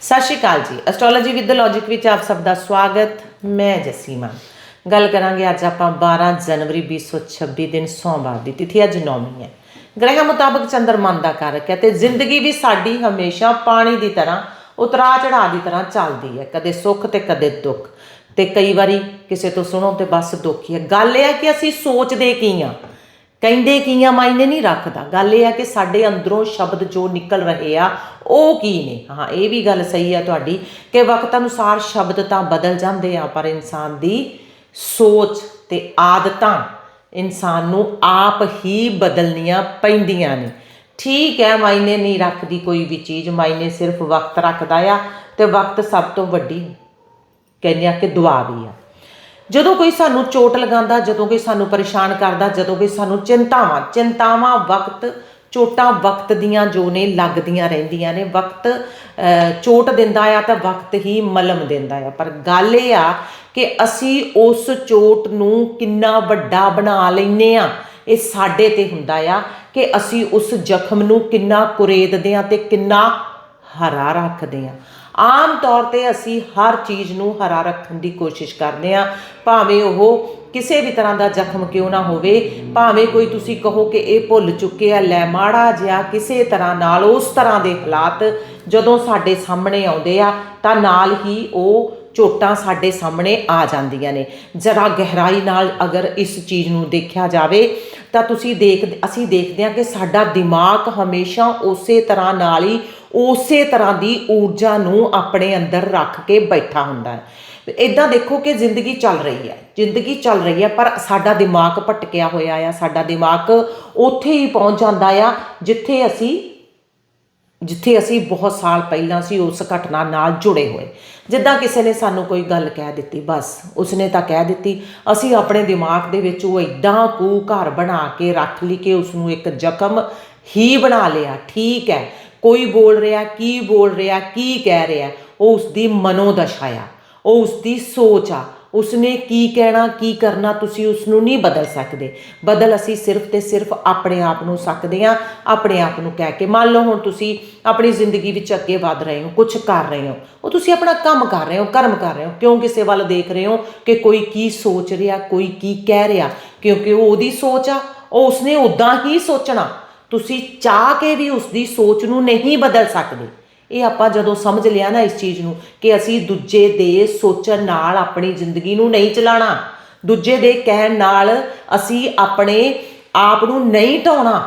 ਸਤਿ ਸ਼੍ਰੀ ਅਕਾਲ ਜੀ। Astrology with logic ਵਿੱਚ ਆਪ ਸਭ ਦਾ ਸਵਾਗਤ। ਮੈਂ ਜਸੀਮਾ। ਗੱਲ ਕਰਾਂਗੇ ਅੱਜ ਆਪਾਂ 12 ਜਨਵਰੀ 2026 ਦਿਨ ਸੋਮਵਾਰ ਦੀ ਤਿਥੀ, ਅੱਜ ਨੌਮੀ ਹੈ। ਗ੍ਰਹਿ ਮੁਤਾਬਕ ਚੰਦਰਮਾ ਦਾ ਕਾਰਕ ਹੈ ਤੇ ਜ਼ਿੰਦਗੀ ਵੀ ਸਾਡੀ ਹਮੇਸ਼ਾ ਪਾਣੀ ਦੀ ਤਰ੍ਹਾਂ ਉਤਰਾ ਚੜਾ ਦੀ ਤਰ੍ਹਾਂ ਚੱਲਦੀ ਹੈ। ਕਦੇ ਸੁੱਖ ਤੇ ਕਦੇ ਦੁੱਖ। ਤੇ ਕਈ ਵਾਰੀ ਕਿਸੇ ਤੋਂ ਸੁਣੋ ਤੇ ਬਸ ਦੁੱਖ ਹੀ ਹੈ। ਗੱਲ ਇਹ ਹੈ ਕਿ ਅਸੀਂ ਸੋਚਦੇ ਕੀ ਆ ਕਹਿੰਦੇ ਕੀ ਆ ਮਾਇਨੇ ਨਹੀਂ ਰੱਖਦਾ। ਗੱਲ ਇਹ ਆ ਕਿ ਸਾਡੇ ਅੰਦਰੋਂ ਸ਼ਬਦ ਜੋ ਨਿਕਲ ਰਹੇ ਆ, ਉਹ ਕੀ ਨੇ? ਹਾਂ, ਇਹ ਵੀ ਗੱਲ ਸਹੀ ਆ ਤੁਹਾਡੀ ਕਿ ਵਕਤ ਅਨੁਸਾਰ ਸ਼ਬਦ ਤਾਂ ਬਦਲ ਜਾਂਦੇ ਆ, ਪਰ ਇਨਸਾਨ ਦੀ ਸੋਚ ਤੇ ਆਦਤਾਂ ਇਨਸਾਨ ਨੂੰ ਆਪ ਹੀ ਬਦਲਣੀਆਂ ਪੈਂਦੀਆਂ ਨੇ। ਠੀਕ ਹੈ, ਮਾਇਨੇ ਨਹੀਂ ਰੱਖਦੀ ਕੋਈ ਵੀ ਚੀਜ਼, ਮਾਇਨੇ ਸਿਰਫ ਵਕਤ ਰੱਖਦਾ ਆ ਤੇ ਵਕਤ ਸਭ ਤੋਂ ਵੱਡੀ, ਕਹਿੰਦੇ ਆ ਕਿ ਦੁਆ ਵੀ ਆ। ਜਦੋਂ ਕੋਈ ਸਾਨੂੰ ਚੋਟ ਲਗਾਉਂਦਾ, ਜਦੋਂ ਕੋਈ ਸਾਨੂੰ ਪਰੇਸ਼ਾਨ ਕਰਦਾ, ਜਦੋਂ ਕੋਈ ਸਾਨੂੰ ਚਿੰਤਾਵਾਂ ਚਿੰਤਾਵਾਂ ਵਕਤ, ਚੋਟਾਂ ਵਕਤ ਦੀਆਂ ਜੋ ਨੇ ਲੱਗਦੀਆਂ ਰਹਿੰਦੀਆਂ ਨੇ, ਵਕਤ ਚੋਟ ਦਿੰਦਾ ਆ ਤਾਂ ਵਕਤ ਹੀ ਮਲਮ ਦਿੰਦਾ ਆ। ਪਰ ਗੱਲ ਇਹ ਆ ਕਿ ਅਸੀਂ ਉਸ ਚੋਟ ਨੂੰ ਕਿੰਨਾ ਵੱਡਾ ਬਣਾ ਲੈਨੇ ਆ। ਇਹ ਸਾਡੇ ਤੇ ਹੁੰਦਾ ਆ ਕਿ ਅਸੀਂ ਉਸ ਜ਼ਖਮ ਨੂੰ ਕਿੰਨਾ ਕੁਰੇਦਦੇ ਆ ਤੇ ਕਿੰਨਾ ਹਰਾ ਰੱਖਦੇ ਆ ਆਮ ਤੌਰ ਤੇ ਅਸੀਂ ਹਰ ਚੀਜ਼ ਨੂੰ ਹਰਾ ਰੱਖਣ ਦੀ ਕੋਸ਼ਿਸ਼ ਕਰਦੇ ਆ ਭਾਵੇਂ ਉਹ ਕਿਸੇ ਵੀ ਤਰ੍ਹਾਂ ਦਾ ਜ਼ਖਮ ਕਿਉਂ ਨਾ ਹੋਵੇ, ਭਾਵੇਂ ਕੋਈ ਤੁਸੀਂ ਕਹੋ ਕਿ ਇਹ ਭੁੱਲ ਚੁੱਕੇ ਆ, ਲੈ ਮਾੜਾ ਜਿਹਾ ਕਿਸੇ ਤਰ੍ਹਾਂ ਨਾਲ, ਉਸ ਤਰ੍ਹਾਂ ਦੇ ਹਾਲਾਤ ਜਦੋਂ ਸਾਡੇ ਸਾਹਮਣੇ ਆਉਂਦੇ ਆ, ਤਾਂ ਨਾਲ ਹੀ ਉਹ ਚੋਟਾਂ ਸਾਡੇ ਸਾਹਮਣੇ ਆ ਜਾਂਦੀਆਂ ਨੇ। ਜਰਾ ਗਹਿਰਾਈ ਨਾਲ ਅਗਰ ਇਸ ਚੀਜ਼ ਨੂੰ ਦੇਖਿਆ ਜਾਵੇ ਤਾਂ ਤੁਸੀਂ ਦੇਖ, ਅਸੀਂ ਦੇਖਦੇ ਹਾਂ ਕਿ ਸਾਡਾ ਦਿਮਾਗ ਹਮੇਸ਼ਾ ਉਸੇ ਤਰ੍ਹਾਂ ਨਾਲ ਹੀ, ਉਸੇ ਤਰ੍ਹਾਂ ਦੀ ਊਰਜਾ ਨੂੰ ਆਪਣੇ ਅੰਦਰ ਰੱਖ ਕੇ ਬੈਠਾ ਹੁੰਦਾ ਹੈ। ਇਦਾਂ ਦੇਖੋ ਕਿ ਜ਼ਿੰਦਗੀ ਚੱਲ ਰਹੀ ਹੈ, ਜ਼ਿੰਦਗੀ ਚੱਲ ਰਹੀ ਹੈ, ਪਰ ਸਾਡਾ ਦਿਮਾਗ ਭਟਕਿਆ ਹੋਇਆ ਆ, ਸਾਡਾ ਦਿਮਾਗ ਉੱਥੇ ਹੀ ਪਹੁੰਚ ਜਾਂਦਾ ਆ, ਜਿੱਥੇ ਅਸੀਂ ਜਿੱਥੇ ਅਸੀਂ ਬਹੁਤ ਸਾਲ ਪਹਿਲਾਂ ਸੀ, ਉਸ ਘਟਨਾ ਨਾਲ ਜੁੜੇ ਹੋਏ। ਜਿੱਦਾਂ ਕਿਸੇ ਨੇ ਸਾਨੂੰ ਕੋਈ ਗੱਲ ਕਹਿ ਦਿੱਤੀ, ਬਸ ਉਸਨੇ ਤਾਂ ਕਹਿ ਦਿੱਤੀ, ਅਸੀਂ ਆਪਣੇ ਦਿਮਾਗ ਦੇ ਵਿੱਚ ਉਹ ਇਦਾਂ ਕੂ ਘਰ ਬਣਾ ਕੇ ਰੱਖ ਲਈ ਕਿ ਉਸ ਨੂੰ ਇੱਕ ਜ਼ਖਮ ਹੀ ਬਣਾ ਲਿਆ। ਠੀਕ ਹੈ, ਕੋਈ ਬੋਲ ਰਿਹਾ, ਕੀ ਬੋਲ ਰਿਹਾ, ਕੀ ਕਹਿ ਰਿਹਾ, ਉਹ ਉਸ ਦੀ ਮਨੋਦਸ਼ਾ ਆ, ਉਹ ਉਸ ਦੀ ਸੋਚ ਆ ਉਸਨੇ ਕੀ ਕਹਿਣਾ, ਕੀ ਕਰਨਾ ਤੁਸੀਂ ਉਸ ਨੂੰ ਨਹੀਂ ਬਦਲ ਸਕਦੇ। ਬਦਲ ਅਸੀਂ ਸਿਰਫ ਤੇ ਸਿਰਫ ਆਪਣੇ ਆਪ ਨੂੰ ਸਕਦੇ ਆ ਆਪਣੇ ਆਪ ਨੂੰ ਕਹਿ ਕੇ। ਮੰਨ ਲਓ ਹੁਣ ਤੁਸੀਂ ਆਪਣੀ ਜ਼ਿੰਦਗੀ ਵਿੱਚ ਅੱਗੇ ਵਧ ਰਹੇ ਹੋ ਕੁਝ ਕਰ ਰਹੇ ਹੋ। ਉਹ ਤੁਸੀਂ ਆਪਣਾ ਕੰਮ ਕਰ ਰਹੇ ਹੋ, ਕਰਮ ਕਰ ਰਹੇ ਹੋ। ਕਿਉਂ ਕਿਸੇ ਵੱਲ ਦੇਖ ਰਹੇ ਹੋ ਕਿ ਕੋਈ ਕੀ ਸੋਚ ਰਿਹਾ, ਕੋਈ ਕੀ ਕਹਿ ਰਿਹਾ? ਕਿਉਂਕਿ ਉਹ ਉਹਦੀ ਸੋਚ ਆ, ਉਹ ਉਸਨੇ ਉਦਾਂ ਹੀ ਸੋਚਣਾ। ਤੁਸੀਂ ਚਾਹ ਕੇ ਵੀ ਉਸਦੀ ਸੋਚ ਨੂੰ ਨਹੀਂ ਬਦਲ ਸਕਦੇ। ਇਹ ਆਪਾਂ ਜਦੋਂ ਸਮਝ ਲਿਆ ਨਾ ਇਸ ਚੀਜ਼ ਨੂੰ ਕਿ ਅਸੀਂ ਦੂਜੇ ਦੇ ਸੋਚਣ ਨਾਲ ਆਪਣੀ ਜ਼ਿੰਦਗੀ ਨੂੰ ਨਹੀਂ ਚਲਾਣਾ ਦੂਜੇ ਦੇ ਕਹਿਣ ਨਾਲ ਅਸੀਂ ਆਪਣੇ ਆਪ ਨੂੰ ਨਹੀਂ ਢਾਉਣਾ,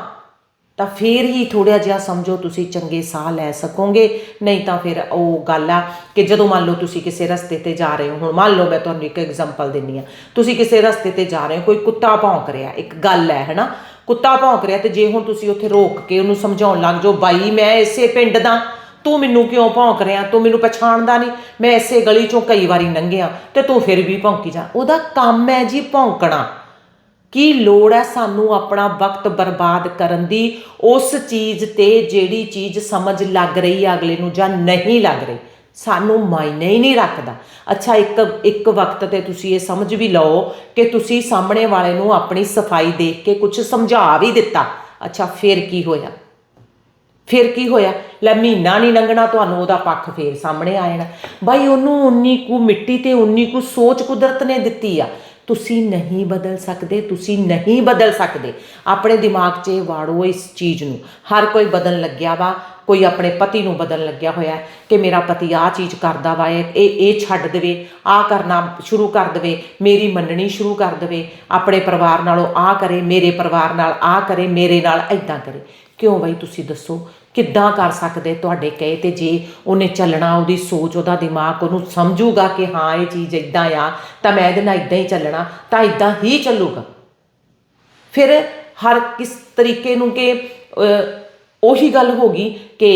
ਤਾਂ ਫੇਰ ਹੀ ਥੋੜਾ ਜਿਹਾ ਸਮਝੋ ਤੁਸੀਂ ਚੰਗੇ ਸਾਹ ਲੈ ਸਕੋਗੇ, ਨਹੀਂ ਤਾਂ ਫਿਰ ਉਹ ਗੱਲ ਆ ਕਿ ਜਦੋਂ ਮੰਨ ਲਓ ਤੁਸੀਂ ਕਿਸੇ ਰਸਤੇ ਤੇ ਜਾ ਰਹੇ ਹੋ, ਹੁਣ ਮੰਨ ਲਓ ਮੈਂ ਤੁਹਾਨੂੰ ਇੱਕ ਐਗਜ਼ਾਮਪਲ ਦਿੰਨੀ ਆ ਤੁਸੀਂ ਕਿਸੇ ਰਸਤੇ ਤੇ ਜਾ ਰਹੇ ਹੋ, ਕੋਈ ਕੁੱਤਾ ਭੌਂਕ ਰਿਹਾ, ਇੱਕ ਗੱਲ ਹੈ, ਹੈਨਾ? ਕੁੱਤਾ ਭੌਂਕ ਰਿਹਾ ਤੇ ਜੇ ਹੁਣ ਤੁਸੀਂ ਉੱਥੇ ਰੋਕ ਕੇ ਉਹਨੂੰ ਸਮਝਾਉਣ ਲੱਗ ਜਾਓ, ਬਾਈ ਮੈਂ ਇਸੇ ਪਿੰਡ ਦਾ ਤੂੰ ਮੈਨੂੰ ਕਿਉਂ ਭੌਂਕ ਰਿਹਾ? ਤੂੰ ਮੈਨੂੰ ਪਛਾਣਦਾ ਨਹੀਂ। ਮੈਂ ਇਸੇ ਗਲੀ ਚੋਂ ਕਈ ਵਾਰੀ ਲੰਘਿਆ ਤੇ ਤੂੰ ਫਿਰ ਵੀ ਭੌਂਕੀ ਜਾ। ਉਹਦਾ ਕੰਮ ਹੈ ਜੀ ਭੌਂਕਣਾ। ਕੀ ਲੋੜ ਹੈ ਸਾਨੂੰ ਆਪਣਾ ਵਕਤ ਬਰਬਾਦ ਕਰਨ ਦੀ? ਉਸ ਚੀਜ਼ ਤੇ ਜਿਹੜੀ ਚੀਜ਼ ਸਮਝ ਲੱਗ ਰਹੀ ਹੈ ਅਗਲੇ ਨੂੰ ਜਾਂ ਨਹੀਂ ਲੱਗ ਰਹੀ। ਸਾਨੂੰ ਮਾਇਨੇ ਹੀ ਨਹੀਂ ਰੱਖਦਾ। ਅੱਛਾ, ਇੱਕ ਇੱਕ ਵਕਤ ਤੇ ਤੁਸੀਂ ਇਹ ਸਮਝ ਵੀ ਲਓ ਕਿ ਤੁਸੀਂ ਸਾਹਮਣੇ ਵਾਲੇ ਨੂੰ ਆਪਣੀ ਸਫ਼ਾਈ ਦੇਖ ਕੇ ਕੁਝ ਸਮਝਾ ਵੀ ਦਿੱਤਾ। ਅੱਛਾ, ਫਿਰ ਕੀ ਹੋਇਆ? ਫਿਰ ਕੀ ਹੋਇਆ? ਲੈ ਮਹੀਨਾ ਨਹੀਂ ਲੰਘਣਾ, ਤੁਹਾਨੂੰ ਉਹਦਾ ਪੱਖ ਫੇਰ ਸਾਹਮਣੇ ਆ ਜਾਣਾ। ਬਾਈ, ਉਹਨੂੰ ਉਨੀ ਕੁ ਮਿੱਟੀ ਤੇ ਉਨੀ ਕੁ ਸੋਚ ਕੁਦਰਤ ਨੇ ਦਿੱਤੀ ਆ। ਤੁਸੀਂ ਨਹੀਂ ਬਦਲ ਸਕਦੇ, ਤੁਸੀਂ ਨਹੀਂ ਬਦਲ ਸਕਦੇ। ਆਪਣੇ ਦਿਮਾਗ 'ਚ ਇਹ ਵਾੜੋ ਇਸ ਚੀਜ਼ ਨੂੰ। ਹਰ ਕੋਈ ਬਦਲਣ ਲੱਗਿਆ ਵਾ, ਕੋਈ ਆਪਣੇ ਪਤੀ ਨੂੰ ਬਦਲਣ ਲੱਗਿਆ ਹੋਇਆ ਕਿ ਮੇਰਾ ਪਤੀ ਆਹ ਚੀਜ਼ ਕਰਦਾ ਵਾ, ਇਹ ਇਹ ਇਹ ਛੱਡ ਦੇਵੇ, ਆਹ ਕਰਨਾ ਸ਼ੁਰੂ ਕਰ ਦੇਵੇ, ਮੇਰੀ ਮੰਨਣੀ ਸ਼ੁਰੂ ਕਰ ਦੇਵੇ, ਆਪਣੇ ਪਰਿਵਾਰ ਨਾਲੋਂ ਆਹ ਕਰੇ, ਮੇਰੇ ਪਰਿਵਾਰ ਨਾਲ ਆਹ ਕਰੇ, ਮੇਰੇ ਨਾਲ ਐਦਾਂ ਕਰੇ। ਕਿਉਂ ਬਾਈ ਤੁਸੀਂ ਦੱਸੋ? ਕਿੱਦਾਂ ਕਰ ਸਕਦੇ ਤੁਹਾਡੇ ਕਹੇ ਤੇ ਜੇ ਉਹਨੇ ਚੱਲਣਾ, ਉਹਦੀ ਸੋਚ, ਉਹਦਾ ਦਿਮਾਗ ਉਹਨੂੰ ਸਮਝੂਗਾ ਕਿ ਹਾਂ, ਇਹ ਚੀਜ਼ ਇਦਾਂ ਆ, ਤਾਂ ਮੈਂ ਇਹਦੇ ਨਾਲ ਇਦਾਂ ਹੀ ਚੱਲਣਾ, ਤਾਂ ਇਦਾਂ ਹੀ ਚੱਲੂਗਾ। ਫਿਰ ਹਰ ਕਿਸ ਤਰੀਕੇ ਨੂੰ ਕਿ ਉਹੀ ਗੱਲ ਹੋ ਗਈ ਕਿ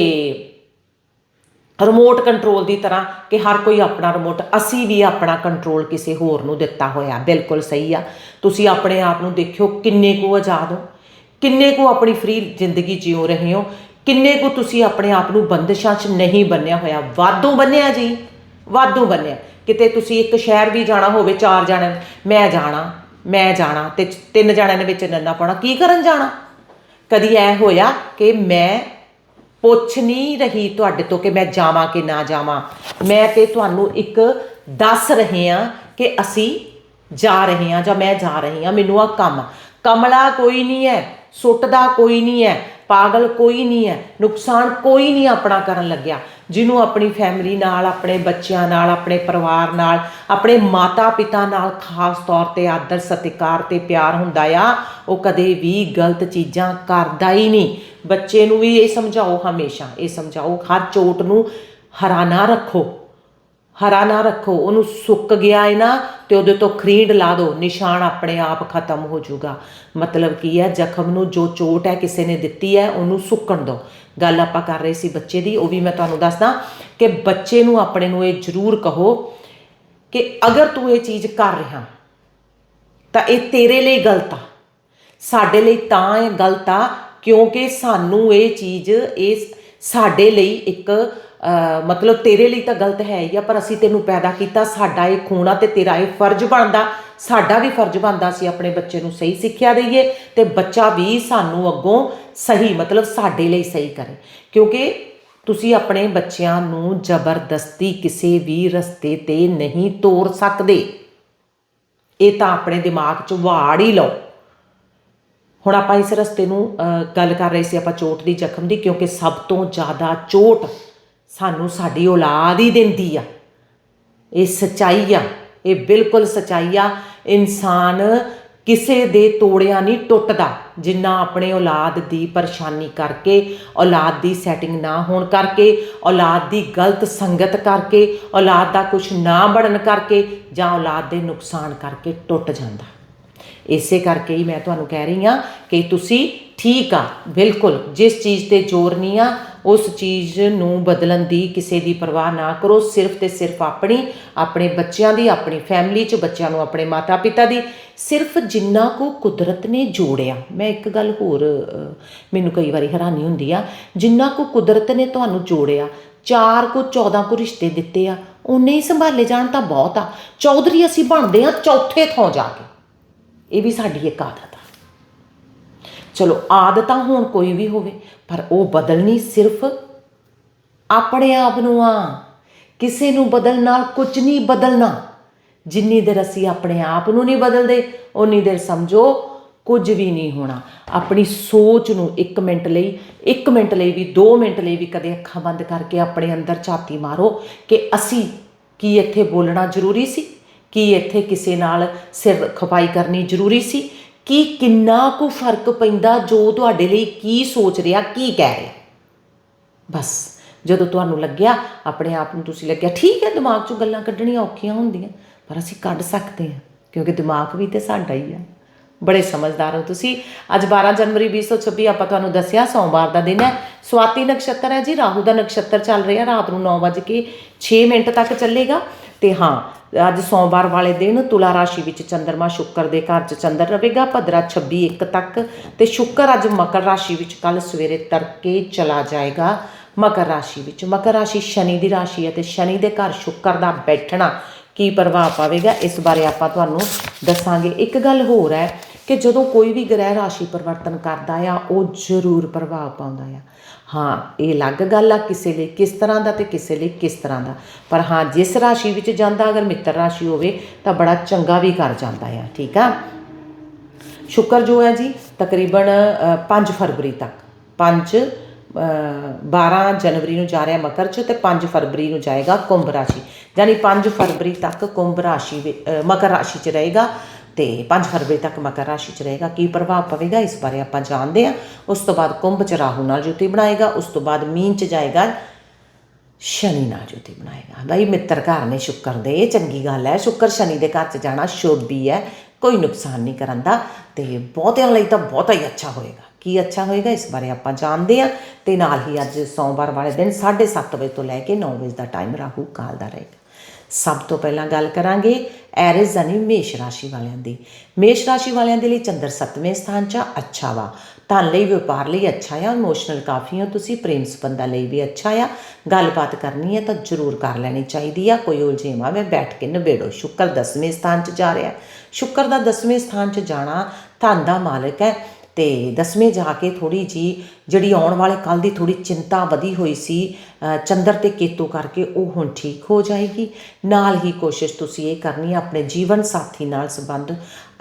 ਰਿਮੋਟ ਕੰਟਰੋਲ ਦੀ ਤਰ੍ਹਾਂ ਕਿ ਹਰ ਕੋਈ ਆਪਣਾ ਰਿਮੋਟ ਅਸੀਂ ਵੀ ਆਪਣਾ ਕੰਟਰੋਲ ਕਿਸੇ ਹੋਰ ਨੂੰ ਦਿੱਤਾ ਹੋਇਆ, ਬਿਲਕੁਲ ਸਹੀ ਆ। ਤੁਸੀਂ ਆਪਣੇ ਆਪ ਨੂੰ ਦੇਖਿਓ, ਕਿੰਨੇ ਕੁ ਆਜ਼ਾਦ ਹੋ। ਕਿੰਨੇ ਕੁ ਆਪਣੀ ਫ੍ਰੀ ਜ਼ਿੰਦਗੀ ਜਿਉ ਰਹੇ ਹੋ? ਕਿੰਨੇ ਕੁ ਤੁਸੀਂ ਆਪਣੇ ਆਪ ਨੂੰ ਬੰਦਸ਼ਾਂ 'ਚ ਨਹੀਂ ਬੰਨਿਆ ਹੋਇਆ? ਵਾਧੂ ਬੰਨਿਆ ਜੀ। ਵਾਧੂ ਬੰਨਿਆ। ਕਿਤੇ ਤੁਸੀਂ ਇੱਕ ਸ਼ਹਿਰ ਵੀ ਜਾਣਾ ਹੋਵੇ, ਚਾਰ ਜਣੇ ਮੈਂ ਜਾਣਾ ਮੈਂ ਜਾਣਾ ਤੇ ਤਿੰਨ ਜਾਣਿਆਂ ਦੇ ਵਿੱਚ ਨੰਨਾ ਪਾਉਣਾ, ਕੀ ਕਰਨ ਜਾਣਾ? ਕਦੀ ਐ ਹੋਇਆ ਕਿ ਮੈਂ ਪੁੱਛ ਨਹੀਂ ਰਹੀ ਤੁਹਾਡੇ ਤੋਂ ਕਿ ਮੈਂ ਜਾਵਾਂ ਕਿ ਨਾ ਜਾਵਾਂ? ਮੈਂ ਤੇ ਤੁਹਾਨੂੰ ਇੱਕ ਦੱਸ ਰਹੇ ਹਾਂ ਕਿ ਅਸੀਂ ਜਾ ਰਹੇ ਹਾਂ ਜਾਂ ਮੈਂ ਜਾ ਰਹੀ ਹਾਂ। ਮੈਨੂੰ ਆ ਕੰਮ ਕਮਲਾ ਕੋਈ ਨਹੀਂ ਹੈ। ਸੁੱਟਦਾ ਕੋਈ ਨਹੀਂ ਹੈ, ਪਾਗਲ ਕੋਈ ਨਹੀਂ ਹੈ, ਨੁਕਸਾਨ ਕੋਈ ਨਹੀਂ ਆਪਣਾ ਕਰਨ ਲੱਗਿਆ। ਜਿਹਨੂੰ ਆਪਣੀ ਫੈਮਿਲੀ ਨਾਲ, ਆਪਣੇ ਬੱਚਿਆਂ ਨਾਲ, ਆਪਣੇ ਪਰਿਵਾਰ ਨਾਲ, ਆਪਣੇ ਮਾਤਾ ਪਿਤਾ ਨਾਲ ਖਾਸ ਤੌਰ ਤੇ ਆਦਰ, ਸਤਿਕਾਰ ਤੇ ਪਿਆਰ ਹੁੰਦਾ ਆ, ਉਹ ਕਦੇ ਵੀ ਗਲਤ ਚੀਜ਼ਾਂ ਕਰਦਾ ਹੀ ਨਹੀਂ। ਬੱਚੇ ਨੂੰ ਵੀ ਇਹ ਸਮਝਾਓ ਹਮੇਸ਼ਾ, ਇਹ ਸਮਝਾਓ, ਹਰ ਚੋਟ ਨੂੰ ਹਰਾਨਾ ਰੱਖੋ। ਹਰਾ ਨਾ ਰੱਖੋ, ਉਹਨੂੰ ਸੁੱਕ ਗਿਆ ਹੈ ਨਾ ਤੇ ਉਹਦੇ ਤੋਂ ਖਰੀਡ ਲਾ ਦਿਓ ਨਿਸ਼ਾਨ ਆਪਣੇ ਆਪ ਖਤਮ ਹੋ ਜਾਊਗਾ। ਮਤਲਬ ਕੀ ਹੈ, ਜ਼ਖਮ ਨੂੰ ਜੋ ਚੋਟ ਹੈ ਕਿਸੇ ਨੇ ਦਿੱਤੀ ਹੈ, ਉਹਨੂੰ ਸੁੱਕਣ ਦਿਓ ਗੱਲ ਆਪਾਂ ਕਰ ਰਹੇ ਸੀ ਬੱਚੇ ਦੀ, ਉਹ ਵੀ ਮੈਂ ਤੁਹਾਨੂੰ ਦੱਸਦਾ ਕਿ ਬੱਚੇ ਨੂੰ ਆਪਣੇ ਨੂੰ ਇਹ ਜ਼ਰੂਰ ਕਹੋ ਕਿ ਅਗਰ ਤੂੰ ਇਹ ਚੀਜ਼ ਕਰ ਰਿਹਾ, ਤਾਂ ਇਹ ਤੇਰੇ ਲਈ ਗਲਤ ਆ। ਸਾਡੇ ਲਈ ਤਾਂ ਇਹ ਗਲਤ ਆ ਕਿਉਂਕਿ ਸਾਨੂੰ ਇਹ ਚੀਜ਼, ਇਹ ਸਾਡੇ ਲਈ ਇੱਕ ਮਤਲਬ ਤੇਰੇ ਲਈ ਤਾਂ ਗਲਤ ਹੈ ਹੀ ਆ, ਪਰ ਅਸੀਂ ਤੈਨੂੰ ਪੈਦਾ ਕੀਤਾ, ਸਾਡਾ ਇਹ ਖੂਨ ਆ ਤੇ ਤੇਰਾ ਇਹ ਫਰਜ਼ ਬਣਦਾ। ਸਾਡਾ ਵੀ ਫਰਜ਼ ਬਣਦਾ ਸੀ ਆਪਣੇ ਬੱਚੇ ਨੂੰ ਸਹੀ ਸਿੱਖਿਆ ਦਈਏ ਤੇ ਬੱਚਾ ਵੀ ਸਾਨੂੰ ਅੱਗੋਂ ਸਹੀ, ਮਤਲਬ ਸਾਡੇ ਲਈ ਸਹੀ ਕਰੇ। ਕਿਉਂਕਿ ਤੁਸੀਂ ਆਪਣੇ ਬੱਚਿਆਂ ਨੂੰ ਜ਼ਬਰਦਸਤੀ ਕਿਸੇ ਵੀ ਰਸਤੇ ਤੇ ਨਹੀਂ ਤੋਰ ਸਕਦੇ। ਇਹ ਤਾਂ ਆਪਣੇ ਦਿਮਾਗ 'ਚ ਵਾੜ ਹੀ ਲਓ। ਹੁਣ ਆਪਾਂ ਇਸ ਰਸਤੇ ਨੂੰ ਗੱਲ ਕਰ ਰਹੇ ਸੀ ਆਪਾਂ ਚੋਟ ਦੀ ਜ਼ਖਮ ਦੀ, ਕਿਉਂਕਿ ਸਭ ਤੋਂ ਜ਼ਿਆਦਾ ਚੋਟ ਸਾਨੂੰ ਸਾਡੀ ਔਲਾਦ ਹੀ ਦਿੰਦੀ ਆ। ਇਹ ਸਚਾਈ ਆ। ਇਹ ਬਿਲਕੁਲ ਸਚਾਈ ਆ। ਇਨਸਾਨ ਕਿਸੇ ਦੇ ਤੋੜਿਆ ਨਹੀਂ ਟੁੱਟਦਾ, ਜਿੰਨਾ ਆਪਣੇ ਔਲਾਦ ਦੀ ਪਰੇਸ਼ਾਨੀ ਕਰਕੇ, ਔਲਾਦ ਦੀ ਸੈਟਿੰਗ ਨਾ ਹੋਣ ਕਰਕੇ, ਔਲਾਦ ਦੀ ਗਲਤ ਸੰਗਤ ਕਰਕੇ, ਔਲਾਦ ਦਾ ਕੁਝ ਨਾ ਬਣਨ ਕਰਕੇ ਜਾਂ ਔਲਾਦ ਦੇ ਨੁਕਸਾਨ ਕਰਕੇ ਟੁੱਟ ਜਾਂਦਾ। ਇਸੇ ਕਰਕੇ ਹੀ ਮੈਂ ਤੁਹਾਨੂੰ ਕਹਿ ਰਹੀ ਹਾਂ ਕਿ ਤੁਸੀਂ ਠੀਕ ਆ। ਬਿਲਕੁਲ, ਜਿਸ ਚੀਜ਼ ਤੇ ਜ਼ੋਰ ਨਹੀਂ ਆ ਉਸ ਚੀਜ਼ ਨੂੰ ਬਦਲਣ ਦੀ ਕਿਸੇ ਦੀ ਪਰਵਾਹ ਨਾ ਕਰੋ। ਸਿਰਫ ਤੇ ਸਿਰਫ ਆਪਣੀ, ਆਪਣੇ ਬੱਚਿਆਂ ਦੀ, ਆਪਣੀ ਫੈਮਿਲੀ 'ਚ ਬੱਚਿਆਂ ਨੂੰ, ਆਪਣੇ ਮਾਤਾ ਪਿਤਾ ਦੀ। ਸਿਰਫ ਜਿੰਨਾ ਕੋ ਕੁਦਰਤ ਨੇ ਜੋੜਿਆ। ਮੈਂ ਇੱਕ ਗੱਲ ਹੋਰ ਮੈਨੂੰ ਕਈ ਵਾਰੀ ਹੈਰਾਨੀ ਹੁੰਦੀ ਆ। ਜਿੰਨਾ ਕੋ ਕੁਦਰਤ ਨੇ ਤੁਹਾਨੂੰ ਜੋੜਿਆ, ਚਾਰ ਕੋ 14 ਕੋ ਰਿਸ਼ਤੇ ਦਿੱਤੇ ਆ ਉਹਨੇ ਹੀ ਸੰਭਾਲੇ ਜਾਣ ਤਾਂ ਬਹੁਤ ਆ। ਚੌਧਰੀ ਅਸੀਂ ਬਣਦੇ ਆ ਚੌਥੇ ਥਾਂ ਜਾ ਕੇ। ਇਹ ਵੀ ਸਾਡੀ ਇੱਕ ਆਦਤ ਆ। ਚਲੋ ਆਦਤਾਂ ਹੋਣ ਕੋਈ ਵੀ ਹੋਵੇ, ਪਰ ਉਹ ਬਦਲਣੀ ਸਿਰਫ ਆਪਣੇ ਆਪ ਨੂੰ ਆ। ਕਿਸੇ ਨੂੰ ਬਦਲਣ ਨਾਲ ਕੁਝ ਨਹੀਂ ਬਦਲਣਾ। ਜਿੰਨੀ ਦੇਰ ਅਸੀਂ ਆਪਣੇ ਆਪ ਨੂੰ ਨਹੀਂ ਬਦਲਦੇ ਉਨੀ ਦੇਰ ਸਮਝੋ ਕੁਝ ਵੀ ਨਹੀਂ ਹੋਣਾ। ਆਪਣੀ ਸੋਚ ਨੂੰ 1 ਮਿੰਟ ਲਈ 1 ਮਿੰਟ ਲਈ ਵੀ 2 ਮਿੰਟ ਲਈ ਵੀ ਕਦੇ ਅੱਖਾਂ ਬੰਦ ਕਰਕੇ ਆਪਣੇ ਅੰਦਰ ਝਾਤੀ ਮਾਰੋ ਕਿ ਅਸੀਂ ਕੀ ਇੱਥੇ ਬੋਲਣਾ ਜ਼ਰੂਰੀ ਸੀ? ਕੀ ਇੱਥੇ ਕਿਸੇ ਨਾਲ ਸਿਰ ਖਪਾਈ ਕਰਨੀ ਜ਼ਰੂਰੀ ਸੀ? ਕਿ ਕਿੰਨਾ ਕੁ ਫ਼ਰਕ ਪੈਂਦਾ, ਜੋ ਤੁਹਾਡੇ ਲਈ ਕੀ ਸੋਚ ਰਿਹਾ, ਕੀ ਕਹਿ ਰਿਹਾ। ਬਸ, ਜਦੋਂ ਤੁਹਾਨੂੰ ਲੱਗਿਆ, ਆਪਣੇ ਆਪ ਨੂੰ ਤੁਸੀਂ ਲੱਗਿਆ, ਠੀਕ ਹੈ, ਦਿਮਾਗ 'ਚੋਂ ਗੱਲਾਂ ਕੱਢਣੀਆਂ ਔਖੀਆਂ ਹੁੰਦੀਆਂ, ਪਰ ਅਸੀਂ ਕੱਢ ਸਕਦੇ ਹਾਂ, ਕਿਉਂਕਿ ਦਿਮਾਗ ਵੀ ਤੇ ਸਾਡਾ ਹੀ ਆ। ਬੜੇ ਸਮਝਦਾਰ ਹੋ ਤੁਸੀਂ। ਅੱਜ 12 ਜਨਵਰੀ 2026 ਆਪਾਂ ਤੁਹਾਨੂੰ ਦੱਸਿਆ, ਸੋਮਵਾਰ ਦਾ ਦਿਨ ਹੈ। ਸਵਾਤੀ ਨਕਸ਼ਤਰ ਹੈ ਜੀ, ਰਾਹੂ ਦਾ ਨਕਸ਼ਤਰ ਚੱਲ ਰਿਹਾ, ਰਾਤ ਨੂੰ 9:06 ਮਿੰਟ ਤੱਕ ਚੱਲੇਗਾ। ਤੇ ਹਾਂ, ਅੱਜ ਸੋਮਵਾਰ ਵਾਲੇ ਦਿਨ ਤੁਲਾ ਰਾਸ਼ੀ ਵਿੱਚ ਚੰਦਰਮਾ ਸ਼ੁੱਕਰ ਦੇ ਘਰ 'ਚ ਚੰਦਰ ਰਹੇਗਾ, ਭਦਰਾ 26 1 ਤੱਕ ਤੇ ਸ਼ੁੱਕਰ ਅੱਜ ਮਕਰ ਰਾਸ਼ੀ ਵਿੱਚ ਕੱਲ ਸਵੇਰੇ ਤੜਕੇ ਚਲਾ ਜਾਏਗਾ। ਮਕਰ ਰਾਸ਼ੀ ਵਿੱਚ, ਮਕਰ ਰਾਸ਼ੀ ਸ਼ਨੀ ਦੀ ਰਾਸ਼ੀ ਹੈ ਤੇ ਸ਼ਨੀ ਦੇ ਘਰ ਸ਼ੁੱਕਰ ਦਾ ਬੈਠਣਾ ਕੀ ਪ੍ਰਭਾਵ ਪਾਵੇਗਾ, ਇਸ ਬਾਰੇ ਆਪਾਂ ਤੁਹਾਨੂੰ ਦੱਸਾਂਗੇ। ਇੱਕ ਗੱਲ ਹੋਰ ਹੈ ਕਿ ਜਦੋਂ ਕੋਈ ਵੀ ਗ੍ਰਹਿ ਰਾਸ਼ੀ ਪਰਿਵਰਤਨ ਕਰਦਾ ਆ ਉਹ ਜ਼ਰੂਰ ਪ੍ਰਭਾਵ ਪਾਉਂਦਾ ਆ। ਹਾਂ ਇਹ ਅਲੱਗ ਗੱਲ ਆ ਕਿਸੇ ਲਈ ਕਿਸ ਤਰ੍ਹਾਂ ਦਾ ਤੇ ਕਿਸੇ ਲਈ ਕਿਸ ਤਰ੍ਹਾਂ ਦਾ। ਪਰ ਹਾਂ ਜਿਸ ਰਾਸ਼ੀ ਵਿੱਚ ਜਾਂਦਾ ਅਗਰ ਮਿੱਤਰ ਰਾਸ਼ੀ ਹੋਵੇ ਤਾਂ ਬੜਾ ਚੰਗਾ ਵੀ ਕਰ ਜਾਂਦਾ ਆ ਠੀਕ ਆ? ਸ਼ੁਕਰ ਜੋ ਹੈ ਜੀ ਤਕਰੀਬਨ ਅ, 5 ਫਰਵਰੀ ਤੱਕ। 5 12 ਜਨਵਰੀ ਨੂੰ ਜਾ ਰਿਹਾ ਮਕਰ ਚ ਤੇ 5 ਫਰਵਰੀ ਨੂੰ ਜਾਏਗਾ ਕੁੰਭ ਰਾਸ਼ੀ। ਯਾਨੀ 5 ਫਰਵਰੀ ਤੱਕ ਕੁੰਭ ਰਾਸ਼ੀ ਵਿ- ਮਕਰ ਰਾਸ਼ੀ ਚ ਰਹੇਗਾ। ਤੇ 5 ਫਰਵਰੀ ਤੱਕ ਮਕਰ ਰਾਸ਼ੀ ਚ ਰਹੇਗਾ। ਕੀ ਪ੍ਰਭਾਵ ਪਵੇਗਾ? ਇਸ ਬਾਰੇ ਆਪਾਂ ਜਾਣਦੇ ਹਾਂ। ਉਸ ਤੋਂ ਬਾਅਦ ਕੁੰਭ ਚ ਰਾਹੂ ਨਾਲ ਜੁਤੀ ਬਣਾਏਗਾ। ਉਸ ਤੋਂ ਬਾਅਦ ਮੀਨ ਚ ਜਾਏਗਾ। ਸ਼ਨੀ ਨਾਲ ਜੁਤੀ ਬਣਾਏਗਾ। ਬਈ, ਮਿੱਤਰ ਘਰ ਨੇ ਸ਼ੁੱਕਰ ਦੇ। ਇਹ ਚੰਗੀ ਗੱਲ ਹੈ। ਸ਼ੁੱਕਰ ਸ਼ਨੀ ਦੇ ਘਰ ਚ ਜਾਣਾ ਸ਼ੁਭ ਵੀ ਹੈ। ਕੋਈ ਨੁਕਸਾਨ ਨਹੀਂ ਕਰਨ ਦਾ। ਤੇ ਬਹੁਤਿਆਂ ਲਈ ਤਾਂ ਬਹੁਤਾ ਹੀ ਅੱਛਾ ਹੋਏਗਾ। ਕੀ ਅੱਛਾ ਹੋਏਗਾ? ਇਸ ਬਾਰੇ ਆਪਾਂ ਜਾਣਦੇ ਹਾਂ। ਤੇ ਨਾਲ ਹੀ ਅੱਜ ਸੋਮਵਾਰ ਵਾਲੇ ਦਿਨ 7:30 ਵਜੇ ਤੋਂ ਲੈ ਕੇ 9 ਵਜੇ ਦਾ ਟਾਈਮ ਰਾਹੂ ਕਾਲ ਦਾ ਰਹੇਗਾ। ਸਭ ਤੋਂ ਪਹਿਲਾਂ ਗੱਲ ਕਰਾਂਗੇ ਐਰਿਸ ਯਾਨੀ ਮੇਸ਼ ਰਾਸ਼ੀ ਵਾਲਿਆਂ ਦੀ। ਮੇਸ਼ ਰਾਸ਼ੀ ਵਾਲਿਆਂ ਦੇ ਲਈ ਚੰਦਰ 7ਵੇਂ ਸਥਾਨ 'ਚ ਆ, ਅੱਛਾ ਵਾ। ਧਨ ਲਈ ਵਪਾਰ ਲਈ ਅੱਛਾ ਆ ਇਮੋਸ਼ਨਲ ਕਾਫੀ ਹੋ ਤੁਸੀਂ ਪ੍ਰੇਮ ਸੰਬੰਧਾਂ ਲਈ ਵੀ ਅੱਛਾ ਆ। ਗੱਲਬਾਤ ਕਰਨੀ ਹੈ ਤਾਂ ਜ਼ਰੂਰ ਕਰ ਲੈਣੀ ਚਾਹੀਦੀ ਆ। ਕੋਈ ਉਲਝੇਵਾਂ ਵਿੱਚ ਬੈਠ ਕੇ ਨਿਬੇੜੋ। ਸ਼ੁੱਕਰ 10ਵੇਂ ਸਥਾਨ 'ਚ ਜਾ ਰਿਹਾ। ਹੈ। ਸ਼ੁੱਕਰ ਦਾ 10ਵੇਂ ਸਥਾਨ 'ਚ ਜਾਣਾ ਧਨ ਦਾ ਮਾਲਕ ਹੈ। ਤੇ ਦਸਵੇਂ ਜਾ ਕੇ ਥੋੜੀ ਜੀ ਜਿਹੜੀ ਆਉਣ ਵਾਲੇ ਕੱਲ ਦੀ ਥੋੜੀ ਚਿੰਤਾ ਵਧੀ ਹੋਈ ਸੀ ਚੰਦਰ ਤੇ ਕੇਤੂ ਕਰਕੇ ਉਹ ਹੁਣ ਠੀਕ ਹੋ ਜਾਏਗੀ। ਨਾਲ ਹੀ ਕੋਸ਼ਿਸ਼ ਤੁਸੀਂ ਇਹ ਕਰਨੀ ਹੈ ਆਪਣੇ ਜੀਵਨ ਸਾਥੀ ਨਾਲ ਸੰਬੰਧ